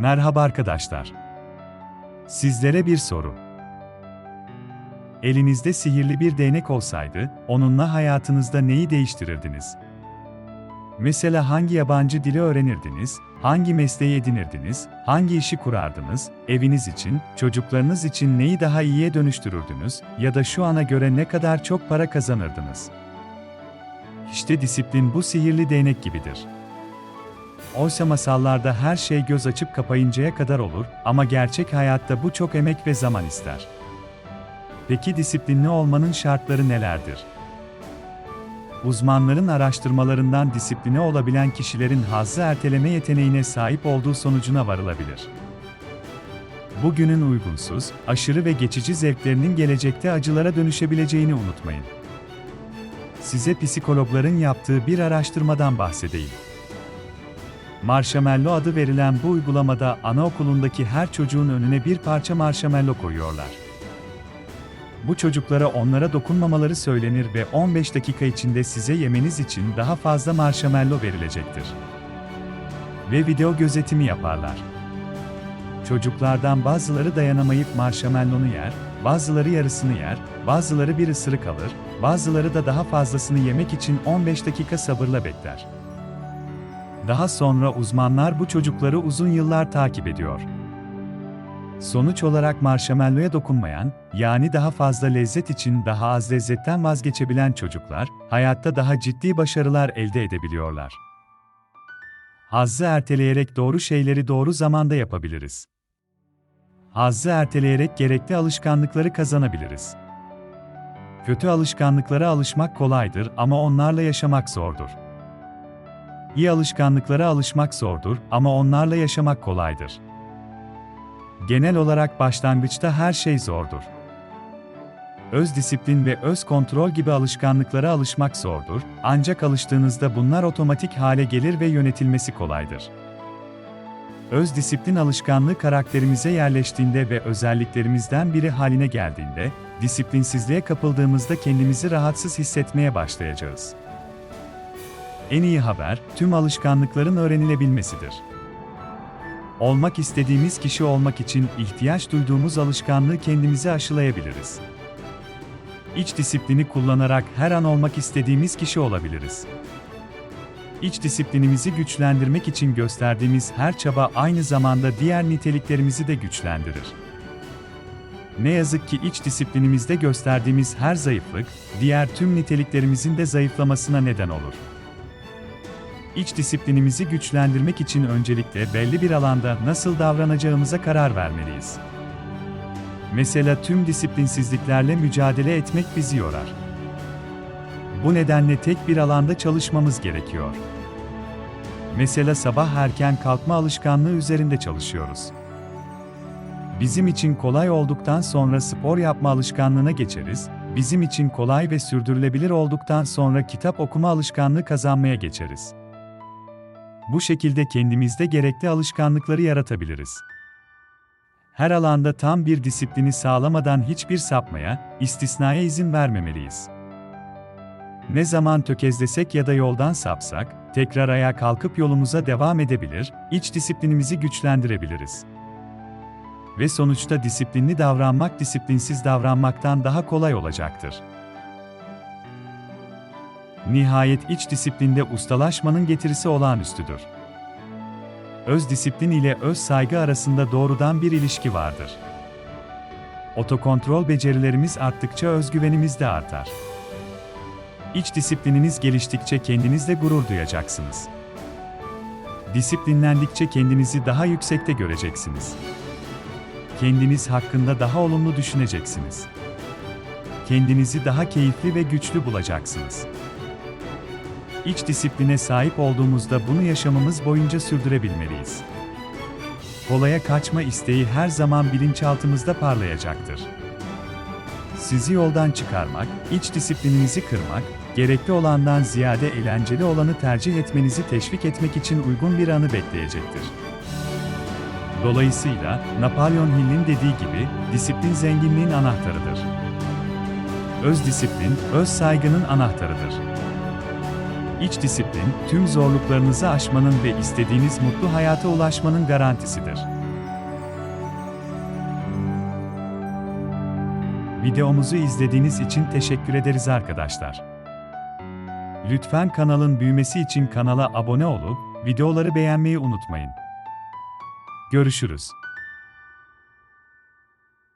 Merhaba arkadaşlar. Sizlere bir soru. Elinizde sihirli bir değnek olsaydı, onunla hayatınızda neyi değiştirirdiniz? Mesela hangi yabancı dili öğrenirdiniz, hangi mesleği edinirdiniz, hangi işi kurardınız, eviniz için, çocuklarınız için neyi daha iyiye dönüştürürdünüz ya da şu ana göre ne kadar çok para kazanırdınız? İşte disiplin bu sihirli değnek gibidir. Oysa masallarda her şey göz açıp kapayıncaya kadar olur ama gerçek hayatta bu çok emek ve zaman ister. Peki disiplinli olmanın şartları nelerdir? Uzmanların araştırmalarından disipline olabilen kişilerin hazzı erteleme yeteneğine sahip olduğu sonucuna varılabilir. Bugünün uygunsuz, aşırı ve geçici zevklerinin gelecekte acılara dönüşebileceğini unutmayın. Size psikologların yaptığı bir araştırmadan bahsedeyim. Marshmallow adı verilen bu uygulamada anaokulundaki her çocuğun önüne bir parça marshmallow koyuyorlar. Bu çocuklara onlara dokunmamaları söylenir ve 15 dakika içinde size yemeniz için daha fazla marshmallow verilecektir. Ve video gözetimi yaparlar. Çocuklardan bazıları dayanamayıp marshmallow'unu yer, bazıları yarısını yer, bazıları bir ısırık alır, bazıları da daha fazlasını yemek için 15 dakika sabırla bekler. Daha sonra uzmanlar bu çocukları uzun yıllar takip ediyor. Sonuç olarak marshmallow'a dokunmayan, yani daha fazla lezzet için daha az lezzetten vazgeçebilen çocuklar, hayatta daha ciddi başarılar elde edebiliyorlar. Hazzı erteleyerek doğru şeyleri doğru zamanda yapabiliriz. Hazzı erteleyerek gerekli alışkanlıkları kazanabiliriz. Kötü alışkanlıklara alışmak kolaydır ama onlarla yaşamak zordur. İyi alışkanlıklara alışmak zordur ama onlarla yaşamak kolaydır. Genel olarak başlangıçta her şey zordur. Öz disiplin ve öz kontrol gibi alışkanlıklara alışmak zordur, ancak alıştığınızda bunlar otomatik hale gelir ve yönetilmesi kolaydır. Öz disiplin alışkanlığı karakterimize yerleştiğinde ve özelliklerimizden biri haline geldiğinde, disiplinsizliğe kapıldığımızda kendimizi rahatsız hissetmeye başlayacağız. En iyi haber, tüm alışkanlıkların öğrenilebilmesidir. Olmak istediğimiz kişi olmak için ihtiyaç duyduğumuz alışkanlığı kendimize aşılayabiliriz. İç disiplini kullanarak her an olmak istediğimiz kişi olabiliriz. İç disiplinimizi güçlendirmek için gösterdiğimiz her çaba aynı zamanda diğer niteliklerimizi de güçlendirir. Ne yazık ki iç disiplinimizde gösterdiğimiz her zayıflık, diğer tüm niteliklerimizin de zayıflamasına neden olur. İç disiplinimizi güçlendirmek için öncelikle belli bir alanda nasıl davranacağımıza karar vermeliyiz. Mesela tüm disiplinsizliklerle mücadele etmek bizi yorar. Bu nedenle tek bir alanda çalışmamız gerekiyor. Mesela sabah erken kalkma alışkanlığı üzerinde çalışıyoruz. Bizim için kolay olduktan sonra spor yapma alışkanlığına geçeriz, bizim için kolay ve sürdürülebilir olduktan sonra kitap okuma alışkanlığı kazanmaya geçeriz. Bu şekilde kendimizde gerekli alışkanlıkları yaratabiliriz. Her alanda tam bir disiplini sağlamadan hiçbir sapmaya, istisnaya izin vermemeliyiz. Ne zaman tökezlesek ya da yoldan sapsak, tekrar ayağa kalkıp yolumuza devam edebilir, iç disiplinimizi güçlendirebiliriz. Ve sonuçta disiplinli davranmak disiplinsiz davranmaktan daha kolay olacaktır. Nihayet iç disiplinde ustalaşmanın getirisi olağanüstüdür. Öz disiplin ile öz saygı arasında doğrudan bir ilişki vardır. Otokontrol becerilerimiz arttıkça özgüvenimiz de artar. İç disiplininiz geliştikçe kendinizle gurur duyacaksınız. Disiplinlendikçe kendinizi daha yüksekte göreceksiniz. Kendiniz hakkında daha olumlu düşüneceksiniz. Kendinizi daha keyifli ve güçlü bulacaksınız. İç disipline sahip olduğumuzda bunu yaşamımız boyunca sürdürebilmeliyiz. Kolaya kaçma isteği her zaman bilinçaltımızda parlayacaktır. Sizi yoldan çıkarmak, iç disiplininizi kırmak, gerekli olandan ziyade eğlenceli olanı tercih etmenizi teşvik etmek için uygun bir anı bekleyecektir. Dolayısıyla, Napolyon Hill'in dediği gibi, disiplin zenginliğin anahtarıdır. Öz disiplin, öz saygının anahtarıdır. İç disiplin, tüm zorluklarınızı aşmanın ve istediğiniz mutlu hayata ulaşmanın garantisidir. Videomuzu izlediğiniz için teşekkür ederiz arkadaşlar. Lütfen kanalın büyümesi için kanala abone olup videoları beğenmeyi unutmayın. Görüşürüz.